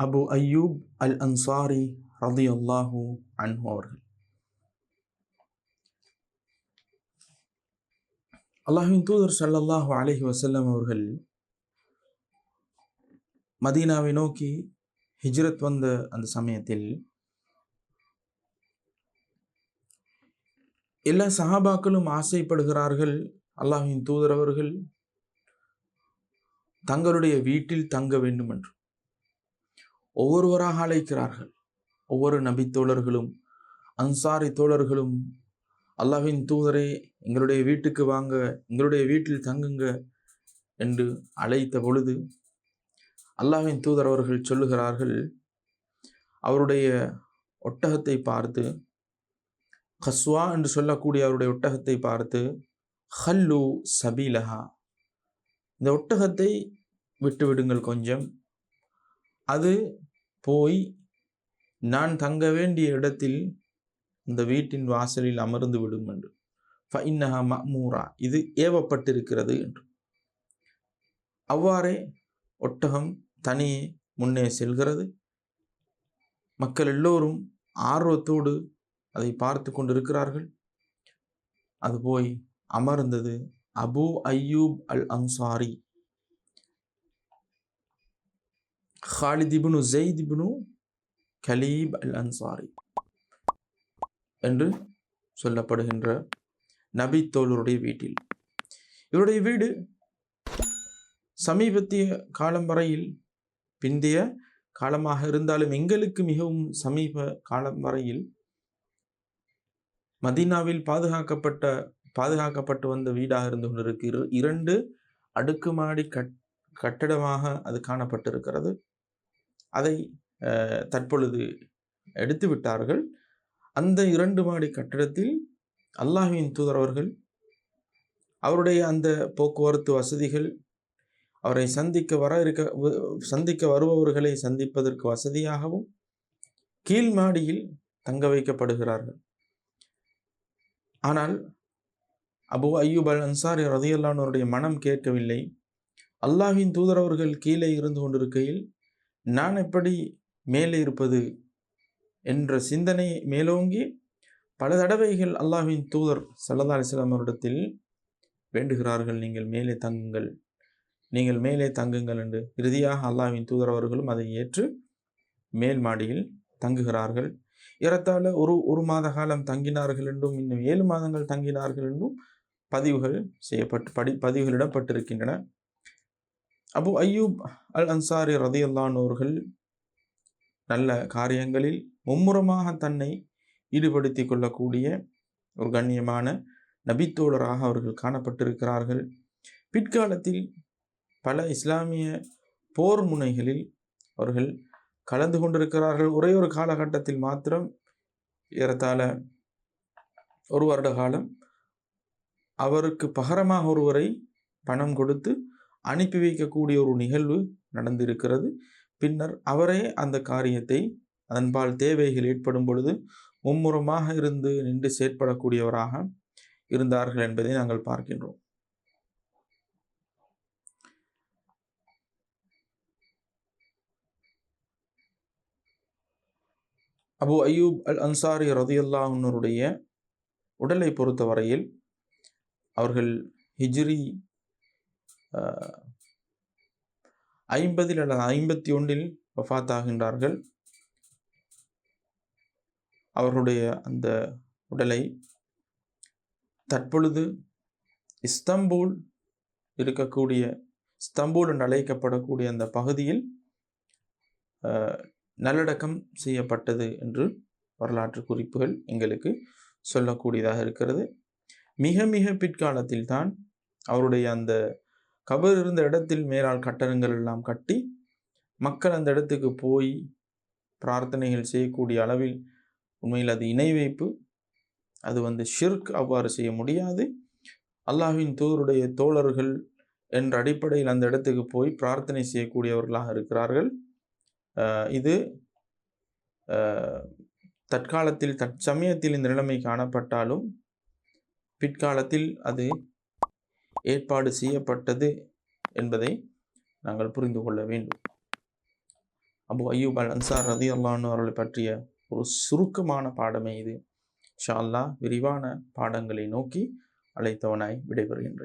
Abu Ayyub al Ansari ரதியல்லாஹு அன்ஹு அவர்கள். அல்லாஹின் தூதர் ஸல்லல்லாஹு அலஹி வசல்லம் அவர்கள் மதீனாவை நோக்கி ஹிஜ்ரத் வந்த அந்த சமயத்தில் எல்லா சஹாபாக்களும் ஆசைப்படுகிறார்கள் அல்லாஹின் தூதர் அவர்கள் தங்களுடைய வீட்டில் தங்க வேண்டும் என்று ஒவ்வொருவராக அழைக்கிறார்கள். ஒவ்வொரு நபி தோழர்களும் அன்சாரி தோழர்களும் அல்லாஹின் தூதரே எங்களுடைய வீட்டுக்கு வாங்க எங்களுடைய வீட்டில் தங்குங்க என்று அழைத்த பொழுது அல்லாஹின் தூதர் அவர்கள் சொல்லுகிறார்கள் அவருடைய ஒட்டகத்தை பார்த்து கஸ்வா என்று சொல்லக்கூடிய அவருடைய ஒட்டகத்தை பார்த்து ஹல்லு சபீலஹா இந்த ஒட்டகத்தை விட்டுவிடுங்கள் கொஞ்சம் அது போய் நான் தங்க வேண்டிய இடத்தில் இந்த வீட்டின் வாசலில் அமர்ந்து விடும் என்று. ஃபைன்னஹா மமூரா இது ஏவப்பட்டிருக்கிறது என்று. அவ்வாறே ஒட்டகம் தனியே முன்னே செல்கிறது. மக்கள் எல்லோரும் ஆர்வத்தோடு அதை பார்த்து கொண்டிருக்கிறார்கள். அது போய் அமர்ந்தது Abu Ayyub al Ansari. Khalid ibn Zaid ibn Kulaib al Ansari என்று சொல்லப்படுகின்ற நபி தோழருடைய வீட்டில். இவருடைய வீடு சமீபத்திய காலம் வரையில் பிந்தைய காலமாக இருந்தாலும் எங்களுக்கு மிகவும் சமீப காலம் வரையில் மதீனாவில் பாதுகாக்கப்பட்ட பாதுகாக்கப்பட்டு வந்த வீடாக இருந்து கொண்டிருக்கு இரு- இரண்டு அடுக்குமாடி கட் கட்டடமாக அது காணப்பட்டிருக்கிறது. அதை தற்பொழுது எடுத்து விட்டார்கள். அந்த இரண்டு மாடி கட்டடத்தில் அல்லாஹ்வின் தூதர் அவர்கள் அவருடைய அந்த போக்குவரத்து வசதிகள் அவரை சந்திக்க வர இருக்க சந்திக்க வருபவர்களை சந்திப்பதற்கு வசதியாகவும் கீழ் மாடியில் தங்க வைக்கப்படுகிறார்கள். ஆனால் அபு ஐயூப் அல் அன்சாரி ரதியல்லானவருடைய மனம் கேட்கவில்லை. அல்லாஹின் தூதரவர்கள் கீழே இருந்து கொண்டிருக்கையில் நான் எப்படி மேலே இருப்பது என்ற சிந்தனை மேலோங்கி பல தடவைகள் அல்லாஹின் தூதர் சல்லா அலிஸ்லாம் அவரிடத்தில் வேண்டுகிறார்கள் நீங்கள் மேலே தங்குங்கள் நீங்கள் மேலே தங்குங்கள் என்று இறுதியாக அல்லாஹ்வின் தூதர் அவர்களும் அதை ஏற்று மேல் மாடியில் தங்குகிறார்கள். ஏறத்தாழ ஒரு ஒரு மாத காலம் தங்கினார்கள் என்றும் இன்னும் ஏழு மாதங்கள் தங்கினார்கள் என்றும் பதிவுகள் செய்யப்பட்டு படி பதிவுகளிடப்பட்டிருக்கின்றன அபு அய்யூப் அல் அன்சாரி ரதியல்லான் நல்ல காரியங்களில் மும்முரமாக தன்னை ஈடுபடுத்திக் கொள்ளக்கூடிய ஒரு கண்ணியமான நபித்தோழராக அவர்கள் காணப்பட்டிருக்கிறார்கள். பிற்காலத்தில் பல இஸ்லாமிய போர் முனைகளில் அவர்கள் கலந்து கொண்டிருக்கிறார்கள். ஒரே ஒரு காலகட்டத்தில் மாத்திரம் ஏறத்தாழ ஒரு வருட காலம் அவருக்கு பகரமாக ஒருவரை பணம் கொடுத்து அனுப்பி வைக்கக்கூடிய ஒரு நிகழ்வு நடந்திருக்கிறது. பின்னர் அவரே அந்த காரியத்தை அதன்பால் தேவைகள் ஏற்படும் பொழுது மும்முரமாக இருந்து நின்று செயற்படக்கூடியவராக இருந்தார்கள் என்பதை நாங்கள் பார்க்கின்றோம். அபு அய்யூப் அல் அன்சாரி ரதியுல்லாஹனுடைய உடலை பொறுத்தவரையில் அவர்கள் ஹிஜ்ரி ஐம்பதில் அல்லது ஐம்பத்தி ஒன்றில் வஃபாத்தாகின்றார்கள் அவர்களுடைய அந்த உடலை தற்பொழுது இஸ்தம்பூல் இருக்கக்கூடிய இஸ்தம்பூல் என்று அழைக்கப்படக்கூடிய அந்த பகுதியில் நல்லடக்கம் செய்யப்பட்டது என்று வரலாற்று குறிப்புகள் எங்களுக்கு சொல்லக்கூடியதாக இருக்கிறது. மிக மிக பிற்காலத்தில் தான் அவருடைய அந்த கபர் இருந்த இடத்தில் மேலால் கட்டடங்கள் எல்லாம் கட்டி மக்கள் அந்த இடத்துக்கு போய் பிரார்த்தனைகள் செய்யக்கூடிய அளவில் உண்மையில் அது இணை வைப்பு. அது வந்து ஷிர்க் அவ்வாறு செய்ய முடியாது. அல்லாஹின் தூதருடைய தோழர்கள் என்ற அடிப்படையில் அந்த இடத்துக்கு போய் பிரார்த்தனை செய்யக்கூடியவர்களாக இருக்கிறார்கள். இது தற்காலத்தில் தற்சமயத்தில் இந்த நிலைமை காணப்பட்டாலும் பிற்காலத்தில் அது ஏற்பாடு செய்யப்பட்டது என்பதை நாங்கள் புரிந்து கொள்ள வேண்டும். அபு அய்யூப் அல் அன்சார் ரதி அல்லான்னு அவர்களை பற்றிய ஒரு சுருக்கமான பாடமே இது. ஷா அல்லாஹ் விரிவான பாடங்களை நோக்கி அழைத்தவனாய் விடைபெறுகின்றேன்.